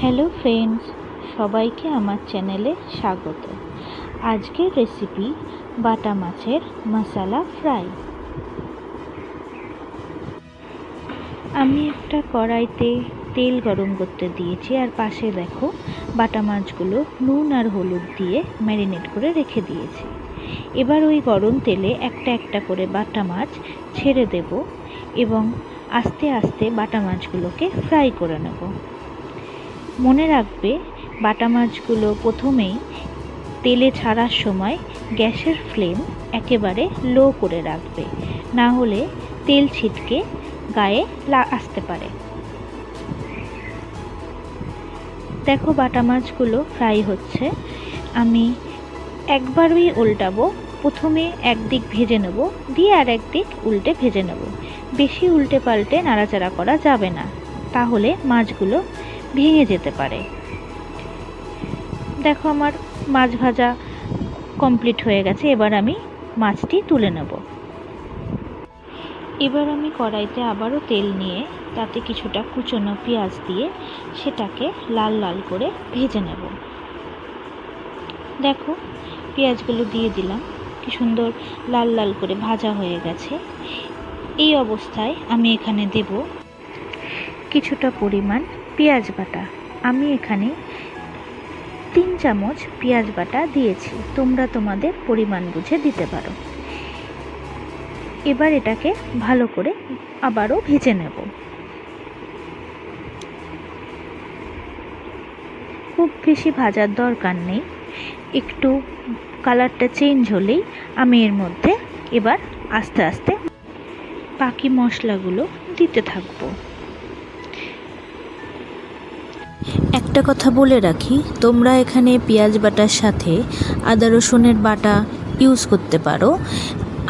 Hello friends সবাইকে আমার চ্যানেলে স্বাগত। আজকের রেসিপি বাটা মাছের মশালা ফ্রাই আমি একটা কড়াইতে তেল গরম করতে দিয়েছি আর পাশে দেখো বাটা মাছগুলো নুন আর হলুদ দিয়ে ম্যারিনেট করে রেখে দিয়েছি। এবার ওই গরম তেলে একটা একটা করে বাটা মাছ ছেড়ে দেব এবং আস্তে আস্তে বাটা মাছগুলোকে ফ্রাই করে নেব। মনে রাখবে, বাটা মাছগুলো প্রথমেই তেলে ছাড়ার সময় গ্যাসের ফ্লেম একেবারে লো করে রাখবে। না হলে তেল ছিটকে গায়ে আসতে পারে। দেখো বাটা মাছগুলো ফ্রাই হচ্ছে। আমি একবারই উল্টাবো। প্রথমে একদিক ভেজে নেব, দিয়ে আর একদিক উল্টে ভেজে নেব। বেশি উল্টে পাল্টে নাড়াচাড়া করা যাবে না। তাহলে মাছগুলো ভেঙে যেতে পারে। দেখো আমার মাছ ভাজা কমপ্লিট হয়ে গেছে, এবার আমি মাছটি তুলে নেব। এবার আমি কড়াইতে আবারও তেল নিয়ে তাতে কিছুটা কুচনো পেঁয়াজ দিয়ে সেটাকে লাল লাল করে ভেজে নেব। দেখো পেঁয়াজগুলো দিয়ে দিলাম, কি সুন্দর লাল লাল করে ভাজা হয়ে গেছে। এই অবস্থায় আমি এখানে দেব কিছুটা পরিমাণ পেঁয়াজ বাটা। আমি এখানে তিন চামচ পেঁয়াজ বাটা দিয়েছি। তোমরা তোমাদের পরিমাণ বুঝে দিতে পারো। এবার এটাকে ভালো করে আবারও ভেজে নেব। খুব বেশি ভাজার দরকার নেই। একটু কালারটা চেঞ্জ হলেই আমি এর মধ্যে এবার আস্তে আস্তে বাকি মশলাগুলো দিতে থাকব। একটা কথা বলে রাখি, তোমরা এখানে পেঁয়াজ বাটার সাথে আদা রসুনের বাটা ইউজ করতে পারো।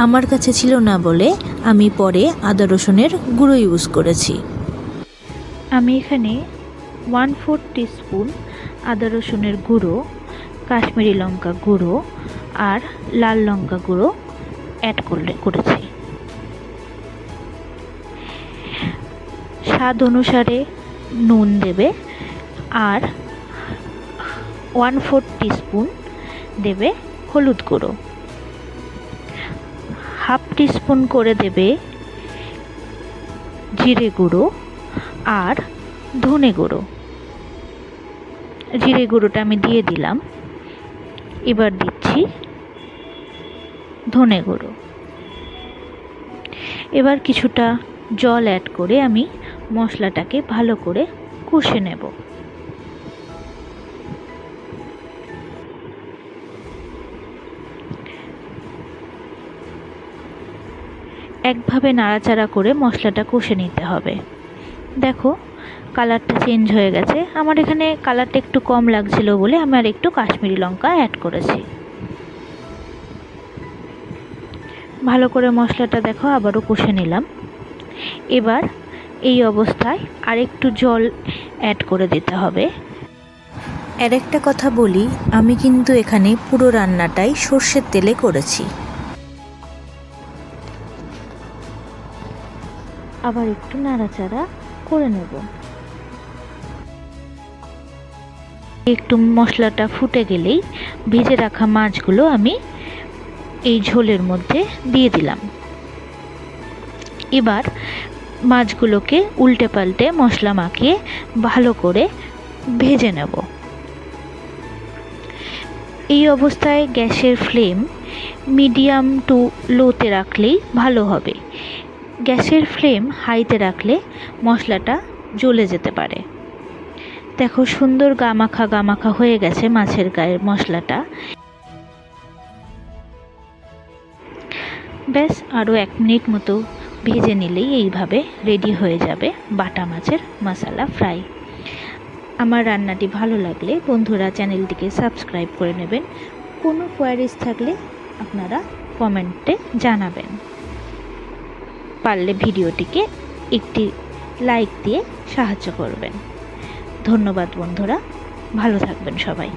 আমার কাছে ছিল না বলে আমি পরে আদা রসুনের গুঁড়ো ইউজ করেছি। আমি এখানে ওয়ান ফোর টিস্পুন আদা রসুনের গুঁড়ো, কাশ্মীরি লঙ্কা গুঁড়ো আর লাল লঙ্কা গুঁড়ো অ্যাড করলে করেছি। স্বাদ অনুসারে নুন দেবে আর ওয়ান ফোর টিস্পুন দেবে হলুদ গুঁড়ো। হাফ টিস্পুন করে দেবে জিরে গুঁড়ো আর ধনে গুঁড়ো। জিরে গুঁড়োটা আমি দিয়ে দিলাম। এবার দিচ্ছি ধনে গুঁড়ো। এবার কিছুটা জল অ্যাড করে আমি মশলাটাকে ভালো করে কষে নেব। একভাবে নাড়াচাড়া করে মশলাটা কষে নিতে হবে। দেখো, কালারটা চেঞ্জ হয়ে গেছে। আমার এখানে কালারটা একটু কম লাগছিল বলে আমি আর একটু কাশ্মীরি লঙ্কা অ্যাড করেছি। ভালো করে মশলাটা দেখো, আবারও কষে নিলাম। এবার এই অবস্থায় আরেকটু জল অ্যাড করে দিতে হবে। আর একটা কথা বলি, আমি কিন্তু এখানে পুরো রান্নাটাই সর্ষের তেলে করেছি। আবার একটু নাড়াচাড়া করে নেব। একটু মশলাটা ফুটে গেলেই ভেজে রাখা মাছগুলো আমি এই ঝোলের মধ্যে দিয়ে দিলাম। এবার মাছগুলোকে উল্টে পাল্টে মশলা মাখিয়ে ভালো করে ভেজে নেব। এই অবস্থায় গ্যাসের ফ্লেম মিডিয়াম টু লোতে রাখলেই ভালো হবে। গ্যাসের ফ্লেম হাইতে রাখলে মশলাটা জ্বলে যেতে পারে। দেখো সুন্দর গামাখা গামাখা হয়ে গেছে মাছের গায়ের মশলাটা। ব্যাস আরও এক মিনিট মতো ভেজে নিলেই এইভাবে রেডি হয়ে যাবে বাটা মাছের মশালা ফ্রাই। আমার রান্নাটি ভালো লাগলে বন্ধুরা চ্যানেলটিকে সাবস্ক্রাইব করে নেবেন। কোনো কোয়ারিজ থাকলে আপনারা কমেন্টে জানাবেন। পারলে ভিডিওটিকে একটি লাইক দিয়ে সাহায্য করবেন। ধন্যবাদ বন্ধুরা ভালো থাকবেন সবাই।